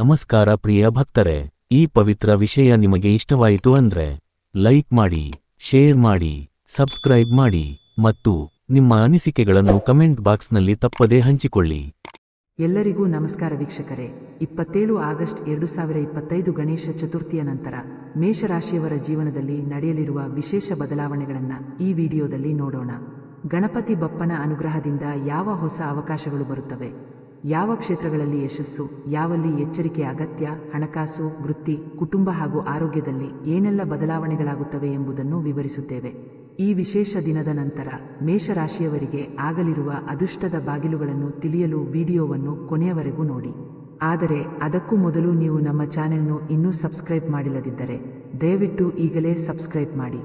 ನಮಸ್ಕಾರ ಪ್ರಿಯ ಭಕ್ತರೆ, ಈ ಪವಿತ್ರ ವಿಷಯ ನಿಮಗೆ ಇಷ್ಟವಾಯಿತು ಅಂದ್ರೆ, ಲೈಕ್ ಮಾಡಿ, ಶೇರ್ ಮಾಡಿ, ಸಬ್ಸ್ಕ್ರೈಬ್ ಮಾಡಿ ಮತ್ತು ನಿಮ್ಮ ಅನಿಸಿಕೆಗಳನ್ನು ಕಮೆಂಟ್ ಬಾಕ್ಸ್ನಲ್ಲಿ ತಪ್ಪದೇ ಹಂಚಿಕೊಳ್ಳಿ. ಎಲ್ಲರಿಗೂ ನಮಸ್ಕಾರ ವೀಕ್ಷಕರೇ. ಇಪ್ಪತ್ತೇಳು ಆಗಸ್ಟ್ ಎರಡು ಸಾವಿರ ಇಪ್ಪತ್ತೈದು ಗಣೇಶ ಚತುರ್ಥಿಯ ನಂತರ ಮೇಷರಾಶಿಯವರ ಜೀವನದಲ್ಲಿ ನಡೆಯಲಿರುವ ವಿಶೇಷ ಬದಲಾವಣೆಗಳನ್ನ ಈ ವಿಡಿಯೋದಲ್ಲಿ ನೋಡೋಣ. ಗಣಪತಿ ಬಪ್ಪನ ಅನುಗ್ರಹದಿಂದ ಯಾವ ಹೊಸ ಅವಕಾಶಗಳು ಬರುತ್ತವೆ? ಯಾವ ಕ್ಷೇತ್ರಗಳಲ್ಲಿ ಯಶಸ್ಸು, ಯಾವಲ್ಲಿ ಎಚ್ಚರಿಕೆ, ಅಗತ್ಯ, ಹಣಕಾಸು, ವೃತ್ತಿ, ಕುಟುಂಬ ಹಾಗೂ ಆರೋಗ್ಯದಲ್ಲಿ ಏನೆಲ್ಲ ಬದಲಾವಣೆಗಳಾಗುತ್ತವೆ ಎಂಬುದನ್ನು ವಿವರಿಸುತ್ತೇವೆ. ಈ ವಿಶೇಷ ದಿನದ ನಂತರ ಮೇಷರಾಶಿಯವರಿಗೆ ಆಗಲಿರುವ ಅದೃಷ್ಟದ ಬಾಗಿಲುಗಳನ್ನು ತಿಳಿಯಲು ವಿಡಿಯೋವನ್ನು ಕೊನೆಯವರೆಗೂ ನೋಡಿ. ಆದರೆ ಅದಕ್ಕೂ ಮೊದಲು ನೀವು ನಮ್ಮ ಚಾನೆಲ್ನ್ನು ಇನ್ನೂ ಸಬ್ಸ್ಕ್ರೈಬ್ ಮಾಡಿಲ್ಲದಿದ್ದರೆ ದಯವಿಟ್ಟು ಈಗಲೇ ಸಬ್ಸ್ಕ್ರೈಬ್ ಮಾಡಿ.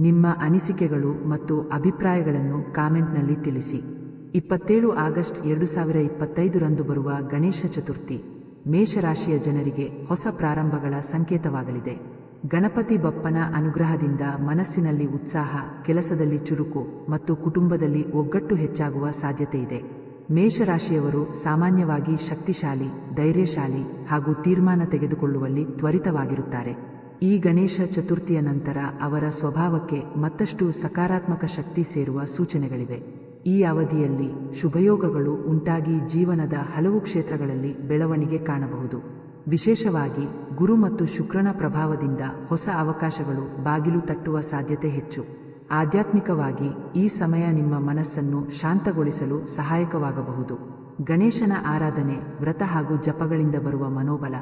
ನಿಮ್ಮ ಅನಿಸಿಕೆಗಳು ಮತ್ತು ಅಭಿಪ್ರಾಯಗಳನ್ನು ಕಾಮೆಂಟ್ನಲ್ಲಿ ತಿಳಿಸಿ. ಇಪ್ಪತ್ತೇಳು ಆಗಸ್ಟ್ ಎರಡು ಸಾವಿರ ಇಪ್ಪತ್ತೈದರಂದು ಬರುವ ಗಣೇಶ ಚತುರ್ಥಿ, ಮೇಷರಾಶಿಯ ಜನರಿಗೆ ಹೊಸ ಪ್ರಾರಂಭಗಳ ಸಂಕೇತವಾಗಲಿದೆ. ಗಣಪತಿ ಬಪ್ಪನ ಅನುಗ್ರಹದಿಂದ ಮನಸ್ಸಿನಲ್ಲಿ ಉತ್ಸಾಹ, ಕೆಲಸದಲ್ಲಿ ಚುರುಕು ಮತ್ತು ಕುಟುಂಬದಲ್ಲಿ ಒಗ್ಗಟ್ಟು ಹೆಚ್ಚಾಗುವ ಸಾಧ್ಯತೆಯಿದೆ ಮೇಷರಾಶಿಯವರು ಸಾಮಾನ್ಯವಾಗಿ ಶಕ್ತಿಶಾಲಿ, ಧೈರ್ಯಶಾಲಿ ಹಾಗೂ ತೀರ್ಮಾನ ತೆಗೆದುಕೊಳ್ಳುವಲ್ಲಿ ತ್ವರಿತವಾಗಿರುತ್ತಾರೆ. ಈ ಗಣೇಶ ಚತುರ್ಥಿಯ ನಂತರ ಅವರ ಸ್ವಭಾವಕ್ಕೆ ಮತ್ತಷ್ಟು ಸಕಾರಾತ್ಮಕ ಶಕ್ತಿ ಸೇರುವ ಸೂಚನೆಗಳಿವೆ. ಈ ಅವಧಿಯಲ್ಲಿ ಶುಭಯೋಗಗಳು ಉಂಟಾಗಿ ಜೀವನದ ಹಲವು ಕ್ಷೇತ್ರಗಳಲ್ಲಿ ಬೆಳವಣಿಗೆ ಕಾಣಬಹುದು. ವಿಶೇಷವಾಗಿ ಗುರು ಮತ್ತು ಶುಕ್ರನ ಪ್ರಭಾವದಿಂದ ಹೊಸ ಅವಕಾಶಗಳು ಬಾಗಿಲು ತಟ್ಟುವ ಸಾಧ್ಯತೆ ಹೆಚ್ಚು. ಆಧ್ಯಾತ್ಮಿಕವಾಗಿ ಈ ಸಮಯ ನಿಮ್ಮ ಮನಸ್ಸನ್ನು ಶಾಂತಗೊಳಿಸಲು ಸಹಾಯಕವಾಗಬಹುದು. ಗಣೇಶನ ಆರಾಧನೆ ವ್ರತ ಹಾಗೂ ಜಪಗಳಿಂದ ಬರುವ ಮನೋಬಲ.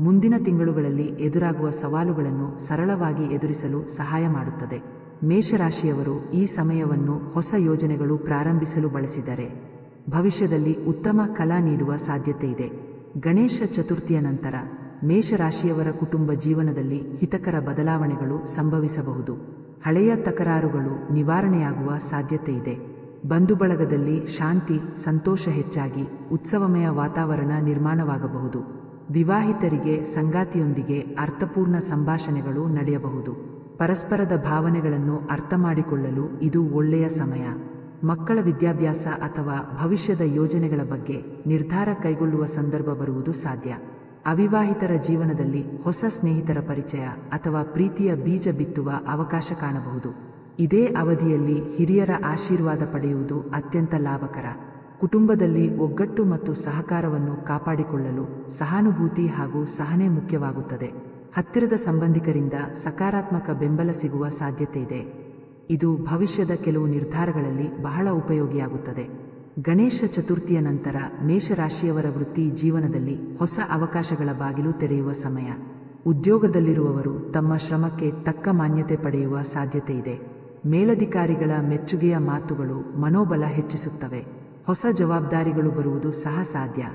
ಮುಂದಿನ ತಿಂಗಳುಗಳಲ್ಲಿ ಎದುರಾಗುವ ಸವಾಲುಗಳನ್ನು ಸರಳವಾಗಿ ಎದುರಿಸಲು ಸಹಾಯ ಮಾಡುತ್ತದೆ. ಮೇಷರಾಶಿಯವರು ಈ ಸಮಯವನ್ನು ಹೊಸ ಯೋಜನೆಗಳು ಪ್ರಾರಂಭಿಸಲು ಬಳಸಿದರೆ ಭವಿಷ್ಯದಲ್ಲಿ ಉತ್ತಮ ಕಲಾ ನೀಡುವ ಸಾಧ್ಯತೆ ಇದೆ. ಗಣೇಶ ಚತುರ್ಥಿಯ ನಂತರ ಮೇಷರಾಶಿಯವರ ಕುಟುಂಬ ಜೀವನದಲ್ಲಿ ಹಿತಕರ ಬದಲಾವಣೆಗಳು ಸಂಭವಿಸಬಹುದು. ಹಳೆಯ ತಕರಾರುಗಳು ನಿವಾರಣೆಯಾಗುವ ಸಾಧ್ಯತೆ ಇದೆ. ಬಂಧು ಬಳಗದಲ್ಲಿ ಶಾಂತಿ, ಸಂತೋಷ ಹೆಚ್ಚಾಗಿ ಉತ್ಸವಮಯ ವಾತಾವರಣ ನಿರ್ಮಾಣವಾಗಬಹುದು. ವಿವಾಹಿತರಿಗೆ ಸಂಗಾತಿಯೊಂದಿಗೆ ಅರ್ಥಪೂರ್ಣ ಸಂಭಾಷಣೆಗಳು ನಡೆಯಬಹುದು. ಪರಸ್ಪರದ ಭಾವನೆಗಳನ್ನು ಅರ್ಥ ಮಾಡಿಕೊಳ್ಳಲು ಇದು ಒಳ್ಳೆಯ ಸಮಯ. ಮಕ್ಕಳ ವಿದ್ಯಾಭ್ಯಾಸ ಅಥವಾ ಭವಿಷ್ಯದ ಯೋಜನೆಗಳ ಬಗ್ಗೆ ನಿರ್ಧಾರ ಕೈಗೊಳ್ಳುವ ಸಂದರ್ಭ ಬರುವುದು ಸಾಧ್ಯ. ಅವಿವಾಹಿತರ ಜೀವನದಲ್ಲಿ ಹೊಸ ಸ್ನೇಹಿತರ ಪರಿಚಯ ಅಥವಾ ಪ್ರೀತಿಯ ಬೀಜ ಬಿತ್ತುವ ಅವಕಾಶ ಕಾಣಬಹುದು. ಇದೇ ಅವಧಿಯಲ್ಲಿ ಹಿರಿಯರ ಆಶೀರ್ವಾದ ಪಡೆಯುವುದು ಅತ್ಯಂತ ಲಾಭಕರ. ಕುಟುಂಬದಲ್ಲಿ ಒಗ್ಗಟ್ಟು ಮತ್ತು ಸಹಕಾರವನ್ನು ಕಾಪಾಡಿಕೊಳ್ಳಲು ಸಹಾನುಭೂತಿ ಹಾಗೂ ಸಹನೆ ಮುಖ್ಯವಾಗುತ್ತದೆ. ಹತ್ತಿರದ ಸಂಬಂಧಿಕರಿಂದ ಸಕಾರಾತ್ಮಕ ಬೆಂಬಲ ಸಿಗುವ ಸಾಧ್ಯತೆ ಇದೆ ಇದು ಭವಿಷ್ಯದ ಕೆಲವು ನಿರ್ಧಾರಗಳಲ್ಲಿ ಬಹಳ ಉಪಯೋಗಿಯಾಗುತ್ತದೆ. ಗಣೇಶ ಚತುರ್ಥಿಯ ನಂತರ ಮೇಷರಾಶಿಯವರ ವೃತ್ತಿ ಜೀವನದಲ್ಲಿ ಹೊಸ ಅವಕಾಶಗಳ ಬಾಗಿಲು ತೆರೆಯುವ ಸಮಯ. ಉದ್ಯೋಗದಲ್ಲಿರುವವರು ತಮ್ಮ ಶ್ರಮಕ್ಕೆ ತಕ್ಕ ಮಾನ್ಯತೆ ಪಡೆಯುವ ಸಾಧ್ಯತೆ ಇದೆ ಮೇಲಧಿಕಾರಿಗಳ ಮೆಚ್ಚುಗೆಯ ಮಾತುಗಳು ಮನೋಬಲ ಹೆಚ್ಚಿಸುತ್ತವೆ. ಹೊಸ ಜವಾಬ್ದಾರಿಗಳು ಬರುವುದು ಸಹ ಸಾಧ್ಯ.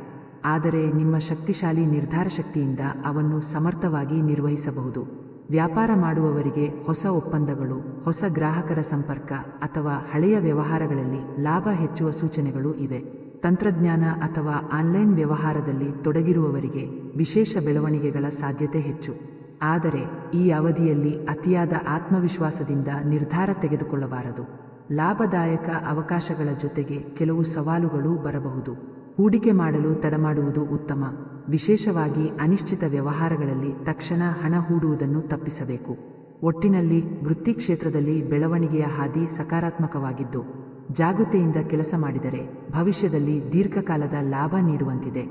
ಆದರೆ ನಿಮ್ಮ ಶಕ್ತಿಶಾಲಿ ನಿರ್ಧಾರ ಶಕ್ತಿಯಿಂದ ಅವನ್ನು ಸಮರ್ಥವಾಗಿ ನಿರ್ವಹಿಸಬಹುದು. ವ್ಯಾಪಾರ ಮಾಡುವವರಿಗೆ ಹೊಸ ಒಪ್ಪಂದಗಳು, ಹೊಸ ಗ್ರಾಹಕರ ಸಂಪರ್ಕ ಅಥವಾ ಹಳೆಯ ವ್ಯವಹಾರಗಳಲ್ಲಿ ಲಾಭ ಹೆಚ್ಚುವ ಸೂಚನೆಗಳು ಇವೆ. ತಂತ್ರಜ್ಞಾನ ಅಥವಾ ಆನ್ಲೈನ್ ವ್ಯವಹಾರದಲ್ಲಿ ತೊಡಗಿರುವವರಿಗೆ ವಿಶೇಷ ಬೆಳವಣಿಗೆಗಳ ಸಾಧ್ಯತೆ ಹೆಚ್ಚು. ಆದರೆ, ಈ ಅವಧಿಯಲ್ಲಿ ಅತಿಯಾದ ಆತ್ಮವಿಶ್ವಾಸದಿಂದ ನಿರ್ಧಾರ ತೆಗೆದುಕೊಳ್ಳಬಾರದು. ಲಾಭದಾಯಕ ಅವಕಾಶಗಳ ಜೊತೆಗೆ ಕೆಲವು ಸವಾಲುಗಳು ಬರಬಹುದು. ಹೂಡಿಕೆ ಮಾಡಲು ತಡಮಾಡುವುದು ಉತ್ತಮ. ವಿಶೇಷವಾಗಿ ಅನಿಶ್ಚಿತ ವ್ಯವಹಾರಗಳಲ್ಲಿ ತಕ್ಷಣ ಹಣ ಹೂಡುವುದನ್ನು ತಪ್ಪಿಸಬೇಕು. ಒಟ್ಟಿನಲ್ಲಿ ವೃತ್ತಿ ಕ್ಷೇತ್ರದಲ್ಲಿ ಬೆಳವಣಿಗೆಯ ಹಾದಿ ಸಕಾರಾತ್ಮಕವಾಗಿದ್ದು, ಜಾಗೃತೆಯಿಂದ ಕೆಲಸ ಮಾಡಿದರೆ ಭವಿಷ್ಯದಲ್ಲಿ ದೀರ್ಘಕಾಲದ ಲಾಭ ನೀಡುವಂತಿದೆ.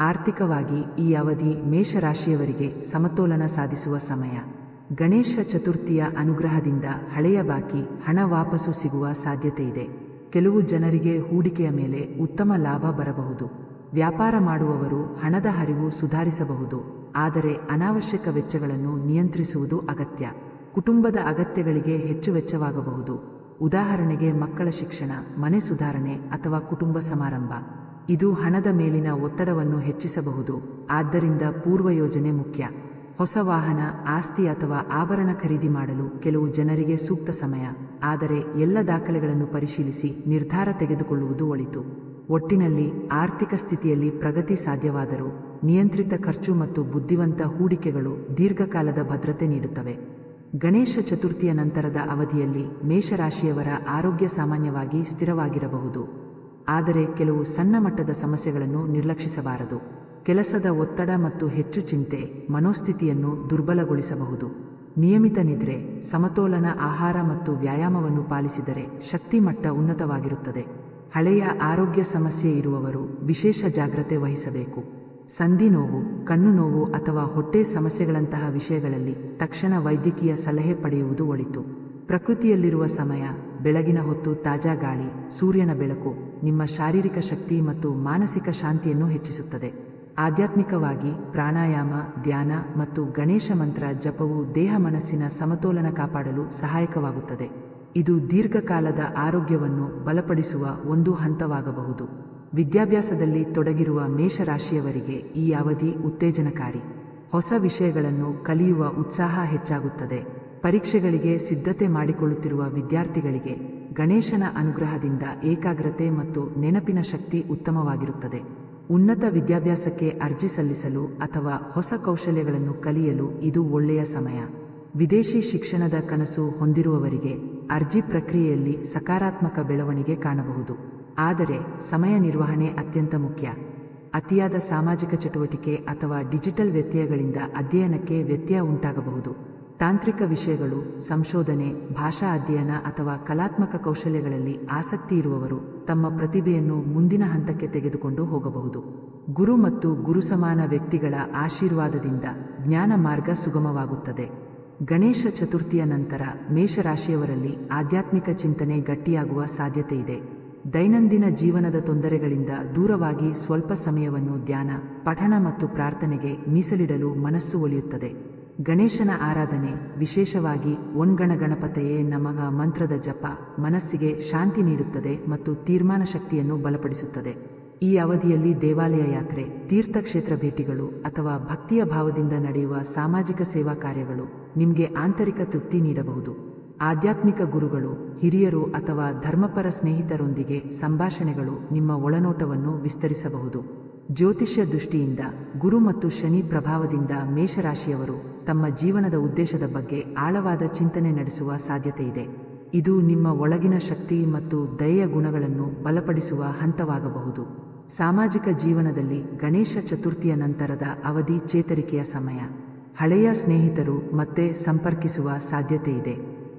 ಆರ್ಥಿಕವಾಗಿ ಈ ಅವಧಿ ಮೇಷರಾಶಿಯವರಿಗೆ ಸಮತೋಲನ ಸಾಧಿಸುವ ಸಮಯ. ಗಣೇಶ ಚತುರ್ಥಿಯ ಅನುಗ್ರಹದಿಂದ ಹಳೆಯ ಬಾಕಿ ಹಣ ವಾಪಸು ಸಿಗುವ ಸಾಧ್ಯತೆ ಇದೆ ಕೆಲವು ಜನರಿಗೆ ಹೂಡಿಕೆಯ ಮೇಲೆ ಉತ್ತಮ ಲಾಭ ಬರಬಹುದು. ವ್ಯಾಪಾರ ಮಾಡುವವರು ಹಣದ ಹರಿವು ಸುಧಾರಿಸಬಹುದು. ಆದರೆ ಅನಾವಶ್ಯಕ ವೆಚ್ಚಗಳನ್ನು ನಿಯಂತ್ರಿಸುವುದು ಅಗತ್ಯ. ಕುಟುಂಬದ ಅಗತ್ಯಗಳಿಗೆ ಹೆಚ್ಚು ವೆಚ್ಚವಾಗಬಹುದು. ಉದಾಹರಣೆಗೆ ಮಕ್ಕಳ ಶಿಕ್ಷಣ, ಮನೆ ಸುಧಾರಣೆ ಅಥವಾ ಕುಟುಂಬ ಸಮಾರಂಭ. ಇದು ಹಣದ ಮೇಲಿನ ಒತ್ತಡವನ್ನು ಹೆಚ್ಚಿಸಬಹುದು. ಆದ್ದರಿಂದ ಪೂರ್ವ ಯೋಜನೆ ಮುಖ್ಯ. ಹೊಸ ವಾಹನ, ಆಸ್ತಿ ಅಥವಾ ಆಭರಣ ಖರೀದಿ ಮಾಡಲು ಕೆಲವು ಜನರಿಗೆ ಸೂಕ್ತ ಸಮಯ. ಆದರೆ ಎಲ್ಲ ದಾಖಲೆಗಳನ್ನು ಪರಿಶೀಲಿಸಿ ನಿರ್ಧಾರ ತೆಗೆದುಕೊಳ್ಳುವುದು ಒಳಿತು. ಒಟ್ಟಿನಲ್ಲಿ ಆರ್ಥಿಕ ಸ್ಥಿತಿಯಲ್ಲಿ ಪ್ರಗತಿ ಸಾಧ್ಯವಾದರೂ ನಿಯಂತ್ರಿತ ಖರ್ಚು ಮತ್ತು ಬುದ್ಧಿವಂತ ಹೂಡಿಕೆಗಳು ದೀರ್ಘಕಾಲದ ಭದ್ರತೆ ನೀಡುತ್ತವೆ. ಗಣೇಶ ಚತುರ್ಥಿಯ ನಂತರದ ಅವಧಿಯಲ್ಲಿ ಮೇಷರಾಶಿಯವರ ಆರೋಗ್ಯ ಸಾಮಾನ್ಯವಾಗಿ ಸ್ಥಿರವಾಗಿರಬಹುದು. ಆದರೆ ಕೆಲವು ಸಣ್ಣ ಮಟ್ಟದ ಸಮಸ್ಯೆಗಳನ್ನು ನಿರ್ಲಕ್ಷಿಸಬಾರದು. ಕೆಲಸದ ಒತ್ತಡ ಮತ್ತು ಹೆಚ್ಚು ಚಿಂತೆ ಮನೋಸ್ಥಿತಿಯನ್ನು ದುರ್ಬಲಗೊಳಿಸಬಹುದು. ನಿಯಮಿತ ನಿದ್ರೆ, ಸಮತೋಲನ ಆಹಾರ ಮತ್ತು ವ್ಯಾಯಾಮವನ್ನು ಪಾಲಿಸಿದರೆ ಶಕ್ತಿ ಮಟ್ಟ ಉನ್ನತವಾಗಿರುತ್ತದೆ. ಹಳೆಯ ಆರೋಗ್ಯ ಸಮಸ್ಯೆ ಇರುವವರು ವಿಶೇಷ ಜಾಗ್ರತೆ ವಹಿಸಬೇಕು. ಸಂಧಿ ನೋವು, ಕಣ್ಣು ನೋವು ಅಥವಾ ಹೊಟ್ಟೆ ಸಮಸ್ಯೆಗಳಂತಹ ವಿಷಯಗಳಲ್ಲಿ ತಕ್ಷಣ ವೈದ್ಯಕೀಯ ಸಲಹೆ ಪಡೆಯುವುದು ಒಳಿತು. ಪ್ರಕೃತಿಯಲ್ಲಿರುವ ಸಮಯ, ಬೆಳಗಿನ ಹೊತ್ತು ತಾಜಾ ಗಾಳಿ, ಸೂರ್ಯನ ಬೆಳಕು ನಿಮ್ಮ ಶಾರೀರಿಕ ಶಕ್ತಿ ಮತ್ತು ಮಾನಸಿಕ ಶಾಂತಿಯನ್ನು ಹೆಚ್ಚಿಸುತ್ತದೆ. ಆಧ್ಯಾತ್ಮಿಕವಾಗಿ ಪ್ರಾಣಾಯಾಮ, ಧ್ಯಾನ ಮತ್ತು ಗಣೇಶ ಮಂತ್ರ ಜಪವು ದೇಹ ಮನಸ್ಸಿನ ಸಮತೋಲನ ಕಾಪಾಡಲು ಸಹಾಯಕವಾಗುತ್ತದೆ. ಇದು ದೀರ್ಘಕಾಲದ ಆರೋಗ್ಯವನ್ನು ಬಲಪಡಿಸುವ ಒಂದು ಹಂತವಾಗಬಹುದು. ವಿದ್ಯಾಭ್ಯಾಸದಲ್ಲಿ ತೊಡಗಿರುವ ಮೇಷರಾಶಿಯವರಿಗೆ ಈ ಅವಧಿ ಉತ್ತೇಜನಕಾರಿ. ಹೊಸ ವಿಷಯಗಳನ್ನು ಕಲಿಯುವ ಉತ್ಸಾಹ ಹೆಚ್ಚಾಗುತ್ತದೆ. ಪರೀಕ್ಷೆಗಳಿಗೆ ಸಿದ್ಧತೆ ಮಾಡಿಕೊಳ್ಳುತ್ತಿರುವ ವಿದ್ಯಾರ್ಥಿಗಳಿಗೆ ಗಣೇಶನ ಅನುಗ್ರಹದಿಂದ ಏಕಾಗ್ರತೆ ಮತ್ತು ನೆನಪಿನ ಶಕ್ತಿ ಉತ್ತಮವಾಗಿರುತ್ತದೆ. ಉನ್ನತ ವಿದ್ಯಾಭ್ಯಾಸಕ್ಕೆ ಅರ್ಜಿ ಸಲ್ಲಿಸಲು ಅಥವಾ ಹೊಸ ಕೌಶಲ್ಯಗಳನ್ನು ಕಲಿಯಲು ಇದು ಒಳ್ಳೆಯ ಸಮಯ. ವಿದೇಶಿ ಶಿಕ್ಷಣದ ಕನಸು ಹೊಂದಿರುವವರಿಗೆ ಅರ್ಜಿ ಪ್ರಕ್ರಿಯೆಯಲ್ಲಿ ಸಕಾರಾತ್ಮಕ ಬೆಳವಣಿಗೆ ಕಾಣಬಹುದು. ಆದರೆ, ಸಮಯ ನಿರ್ವಹಣೆ ಅತ್ಯಂತ ಮುಖ್ಯ. ಅತಿಯಾದ ಸಾಮಾಜಿಕ ಚಟುವಟಿಕೆ ಅಥವಾ ಡಿಜಿಟಲ್ ವ್ಯತ್ಯಯಗಳಿಂದ ಅಧ್ಯಯನಕ್ಕೆ ವ್ಯತ್ಯಯ ಉಂಟಾಗಬಹುದು. ತಾಂತ್ರಿಕ ವಿಷಯಗಳು, ಸಂಶೋಧನೆ, ಭಾಷಾ ಅಧ್ಯಯನ ಅಥವಾ ಕಲಾತ್ಮಕ ಕೌಶಲ್ಯಗಳಲ್ಲಿ ಆಸಕ್ತಿ ಇರುವವರು ತಮ್ಮ ಪ್ರತಿಭೆಯನ್ನು ಮುಂದಿನ ಹಂತಕ್ಕೆ ತೆಗೆದುಕೊಂಡು ಹೋಗಬಹುದು. ಗುರು ಮತ್ತು ಗುರು ಸಮಾನ ವ್ಯಕ್ತಿಗಳ ಆಶೀರ್ವಾದದಿಂದ ಜ್ಞಾನ ಮಾರ್ಗ ಸುಗಮವಾಗುತ್ತದೆ. ಗಣೇಶ ಚತುರ್ಥಿಯ ನಂತರ ಮೇಷರಾಶಿಯವರಲ್ಲಿ ಆಧ್ಯಾತ್ಮಿಕ ಚಿಂತನೆ ಗಟ್ಟಿಯಾಗುವ ಸಾಧ್ಯತೆ ಇದೆ. ದೈನಂದಿನ ಜೀವನದ ತೊಂದರೆಗಳಿಂದ ದೂರವಾಗಿ ಸ್ವಲ್ಪ ಸಮಯವನ್ನು ಧ್ಯಾನ, ಪಠಣ ಮತ್ತು ಪ್ರಾರ್ಥನೆಗೆ ಮೀಸಲಿಡಲು ಮನಸ್ಸು ಒಲಿಯುತ್ತದೆ. ಗಣೇಶನ ಆರಾಧನೆ, ವಿಶೇಷವಾಗಿ ಒನ್ಗಣ ಗಣಪತೆಯೇ ನಮಗ ಮಂತ್ರದ ಜಪ, ಮನಸ್ಸಿಗೆ ಶಾಂತಿ ನೀಡುತ್ತದೆ ಮತ್ತು ತೀರ್ಮಾನ ಶಕ್ತಿಯನ್ನು ಬಲಪಡಿಸುತ್ತದೆ. ಈ ಅವಧಿಯಲ್ಲಿ ದೇವಾಲಯ ಯಾತ್ರೆ, ತೀರ್ಥಕ್ಷೇತ್ರ ಭೇಟಿಗಳು ಅಥವಾ ಭಕ್ತಿಯ ಭಾವದಿಂದ ನಡೆಯುವ ಸಾಮಾಜಿಕ ಸೇವಾ ಕಾರ್ಯಗಳು ನಿಮಗೆ ಆಂತರಿಕ ತೃಪ್ತಿ ನೀಡಬಹುದು. ಆಧ್ಯಾತ್ಮಿಕ ಗುರುಗಳು, ಹಿರಿಯರು ಅಥವಾ ಧರ್ಮಪರ ಸ್ನೇಹಿತರೊಂದಿಗೆ ಸಂಭಾಷಣೆಗಳು ನಿಮ್ಮ ಒಳನೋಟವನ್ನು ವಿಸ್ತರಿಸಬಹುದು. ಜ್ಯೋತಿಷ್ಯ ದೃಷ್ಟಿಯಿಂದ ಗುರು ಮತ್ತು ಶನಿ ಪ್ರಭಾವದಿಂದ ಮೇಷರಾಶಿಯವರು ತಮ್ಮ ಜೀವನದ ಉದ್ದೇಶದ ಬಗ್ಗೆ ಆಳವಾದ ಚಿಂತನೆ ನಡೆಸುವ ಸಾಧ್ಯತೆ ಇದೆ. ಇದು ನಿಮ್ಮ ಒಳಗಿನ ಶಕ್ತಿ ಮತ್ತು ದಯೆಯ ಗುಣಗಳನ್ನು ಬಲಪಡಿಸುವ ಹಂತವಾಗಬಹುದು. ಸಾಮಾಜಿಕ ಜೀವನದಲ್ಲಿ ಗಣೇಶ ಚತುರ್ಥಿಯ ನಂತರದ ಅವಧಿ ಚೇತರಿಕೆಯ ಸಮಯ. ಹಳೆಯ ಸ್ನೇಹಿತರು ಮತ್ತೆ ಸಂಪರ್ಕಿಸುವ ಸಾಧ್ಯತೆ ಇದೆ.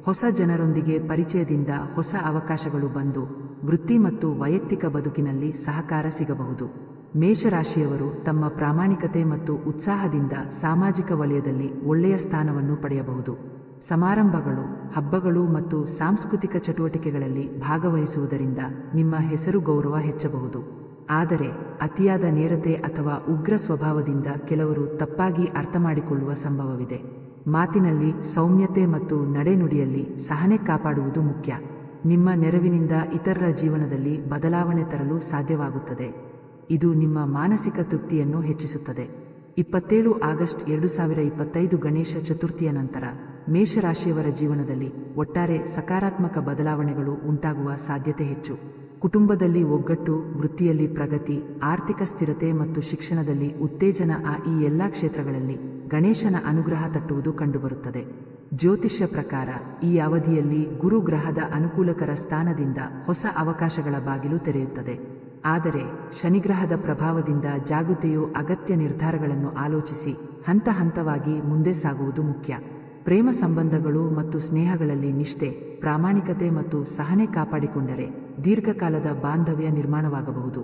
ಹೊಸ ಜನರೊಂದಿಗೆ ಪರಿಚಯದಿಂದ ಹೊಸ ಅವಕಾಶಗಳು ಬಂದು ವೃತ್ತಿ ಮತ್ತು ವೈಯಕ್ತಿಕ ಬದುಕಿನಲ್ಲಿ ಸಹಕಾರ ಸಿಗಬಹುದು. ಮೇಷರಾಶಿಯವರು ತಮ್ಮ ಪ್ರಾಮಾಣಿಕತೆ ಮತ್ತು ಉತ್ಸಾಹದಿಂದ ಸಾಮಾಜಿಕ ವಲಯದಲ್ಲಿ ಒಳ್ಳೆಯ ಸ್ಥಾನವನ್ನು ಪಡೆಯಬಹುದು. ಸಮಾರಂಭಗಳು, ಹಬ್ಬಗಳು ಮತ್ತು ಸಾಂಸ್ಕೃತಿಕ ಚಟುವಟಿಕೆಗಳಲ್ಲಿ ಭಾಗವಹಿಸುವುದರಿಂದ ನಿಮ್ಮ ಹೆಸರು ಗೌರವ ಹೆಚ್ಚಬಹುದು. ಆದರೆ, ಅತಿಯಾದ ನೇರತೆ ಅಥವಾ ಉಗ್ರ ಸ್ವಭಾವದಿಂದ ಕೆಲವರು ತಪ್ಪಾಗಿ ಅರ್ಥ ಮಾಡಿಕೊಳ್ಳುವ ಸಂಭವವಿದೆ. ಮಾತಿನಲ್ಲಿ ಸೌಮ್ಯತೆ ಮತ್ತು ನಡೆನುಡಿಯಲ್ಲಿ ಸಹನೆ ಕಾಪಾಡುವುದು ಮುಖ್ಯ. ನಿಮ್ಮ ನೆರವಿನಿಂದ ಇತರರ ಜೀವನದಲ್ಲಿ ಬದಲಾವಣೆ ತರಲು ಸಾಧ್ಯವಾಗುತ್ತದೆ. ಇದು ನಿಮ್ಮ ಮಾನಸಿಕ ತೃಪ್ತಿಯನ್ನು ಹೆಚ್ಚಿಸುತ್ತದೆ. ಇಪ್ಪತ್ತೇಳು ಆಗಸ್ಟ್ ಎರಡು ಸಾವಿರ ಇಪ್ಪತ್ತೈದು ಗಣೇಶ ಚತುರ್ಥಿಯ ನಂತರ ಮೇಷರಾಶಿಯವರ ಜೀವನದಲ್ಲಿ ಒಟ್ಟಾರೆ ಸಕಾರಾತ್ಮಕ ಬದಲಾವಣೆಗಳು ಉಂಟಾಗುವ ಸಾಧ್ಯತೆ ಹೆಚ್ಚು. ಕುಟುಂಬದಲ್ಲಿ ಒಗ್ಗಟ್ಟು, ವೃತ್ತಿಯಲ್ಲಿ ಪ್ರಗತಿ, ಆರ್ಥಿಕ ಸ್ಥಿರತೆ ಮತ್ತು ಶಿಕ್ಷಣದಲ್ಲಿ ಉತ್ತೇಜನ ಆ ಈ ಎಲ್ಲಾ ಕ್ಷೇತ್ರಗಳಲ್ಲಿ ಗಣೇಶನ ಅನುಗ್ರಹ ತಟ್ಟುವುದು ಕಂಡುಬರುತ್ತದೆ. ಜ್ಯೋತಿಷ್ಯ ಪ್ರಕಾರ ಈ ಅವಧಿಯಲ್ಲಿ ಗುರು ಗ್ರಹದ ಅನುಕೂಲಕರ ಸ್ಥಾನದಿಂದ ಹೊಸ ಅವಕಾಶಗಳ ಬಾಗಿಲು ತೆರೆಯುತ್ತದೆ. ಆದರೆ ಶನಿಗ್ರಹದ ಪ್ರಭಾವದಿಂದ ಜಾಗೃತೆಯು ಅಗತ್ಯ ನಿರ್ಧಾರಗಳನ್ನು ಆಲೋಚಿಸಿ ಹಂತ ಹಂತವಾಗಿ ಮುಂದೆ ಸಾಗುವುದು ಮುಖ್ಯ. ಪ್ರೇಮ ಸಂಬಂಧಗಳು ಮತ್ತು ಸ್ನೇಹಗಳಲ್ಲಿ ನಿಷ್ಠೆ, ಪ್ರಾಮಾಣಿಕತೆ ಮತ್ತು ಸಹನೆ ಕಾಪಾಡಿಕೊಂಡರೆ ದೀರ್ಘಕಾಲದ ಬಾಂಧವ್ಯ ನಿರ್ಮಾಣವಾಗಬಹುದು.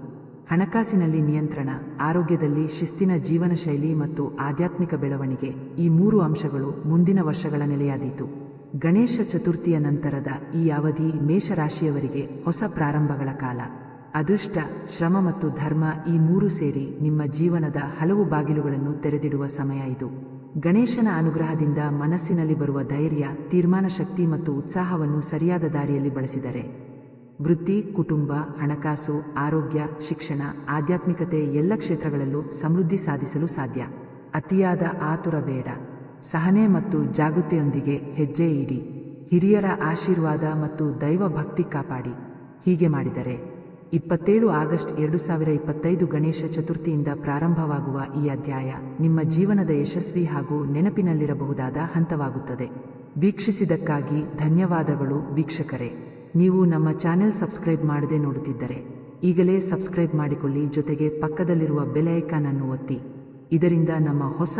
ಹಣಕಾಸಿನಲ್ಲಿ ನಿಯಂತ್ರಣ, ಆರೋಗ್ಯದಲ್ಲಿ ಶಿಸ್ತಿನ ಜೀವನ ಶೈಲಿ ಮತ್ತು ಆಧ್ಯಾತ್ಮಿಕ ಬೆಳವಣಿಗೆ ಈ ಮೂರು ಅಂಶಗಳು ಮುಂದಿನ ವರ್ಷಗಳ ನೆಲೆಯಾದೀತು. ಗಣೇಶ ಚತುರ್ಥಿಯ ನಂತರದ ಈ ಅವಧಿ ಮೇಷರಾಶಿಯವರಿಗೆ ಹೊಸ ಪ್ರಾರಂಭಗಳ ಕಾಲ. ಅದೃಷ್ಟ, ಶ್ರಮ ಮತ್ತು ಧರ್ಮ ಈ ಮೂರು ಸೇರಿ ನಿಮ್ಮ ಜೀವನದ ಹಲವು ಬಾಗಿಲುಗಳನ್ನು ತೆರೆದಿಡುವ ಸಮಯ ಇದು. ಗಣೇಶನ ಅನುಗ್ರಹದಿಂದ ಮನಸ್ಸಿನಲ್ಲಿ ಬರುವ ಧೈರ್ಯ, ತೀರ್ಮಾನ ಶಕ್ತಿ ಮತ್ತು ಉತ್ಸಾಹವನ್ನು ಸರಿಯಾದ ದಾರಿಯಲ್ಲಿ ಬಳಸಿದರೆ. ವೃತ್ತಿ, ಕುಟುಂಬ, ಹಣಕಾಸು, ಆರೋಗ್ಯ, ಶಿಕ್ಷಣ, ಆಧ್ಯಾತ್ಮಿಕತೆ ಎಲ್ಲ ಕ್ಷೇತ್ರಗಳಲ್ಲೂ ಸಮೃದ್ಧಿ ಸಾಧಿಸಲು ಸಾಧ್ಯ. ಅತಿಯಾದ ಆತುರ ಬೇಡ. ಸಹನೆ ಮತ್ತು ಜಾಗೃತಿಯೊಂದಿಗೆ ಹೆಜ್ಜೆ ಇಡಿ. ಹಿರಿಯರ ಆಶೀರ್ವಾದ ಮತ್ತು ದೈವ ಭಕ್ತಿ ಕಾಪಾಡಿ. ಹೀಗೆ ಮಾಡಿದರೆ ಇಪ್ಪತ್ತೇಳು ಆಗಸ್ಟ್ ಎರಡು ಸಾವಿರ ಇಪ್ಪತ್ತೈದು ಗಣೇಶ ಚತುರ್ಥಿಯಿಂದ ಪ್ರಾರಂಭವಾಗುವ ಈ ಅಧ್ಯಾಯ ನಿಮ್ಮ ಜೀವನದ ಯಶಸ್ವಿ ಹಾಗೂ ನೆನಪಿನಲ್ಲಿರಬಹುದಾದ ಹಂತವಾಗುತ್ತದೆ. ವೀಕ್ಷಿಸಿದಕ್ಕಾಗಿ ಧನ್ಯವಾದಗಳು ವೀಕ್ಷಕರೇ. ನೀವು ನಮ್ಮ ಚಾನೆಲ್ ಸಬ್ಸ್ಕ್ರೈಬ್ ಮಾಡದೆ ನೋಡುತ್ತಿದ್ದರೆ ಈಗಲೇ ಸಬ್ಸ್ಕ್ರೈಬ್ ಮಾಡಿಕೊಳ್ಳಿ ಜೊತೆಗೆ ಪಕ್ಕದಲ್ಲಿರುವ ಬೆಲ್ ಐಕಾನ್ ಅನ್ನು ಒತ್ತಿ. ಇದರಿಂದ ನಮ್ಮ ಹೊಸ ಹೊಸ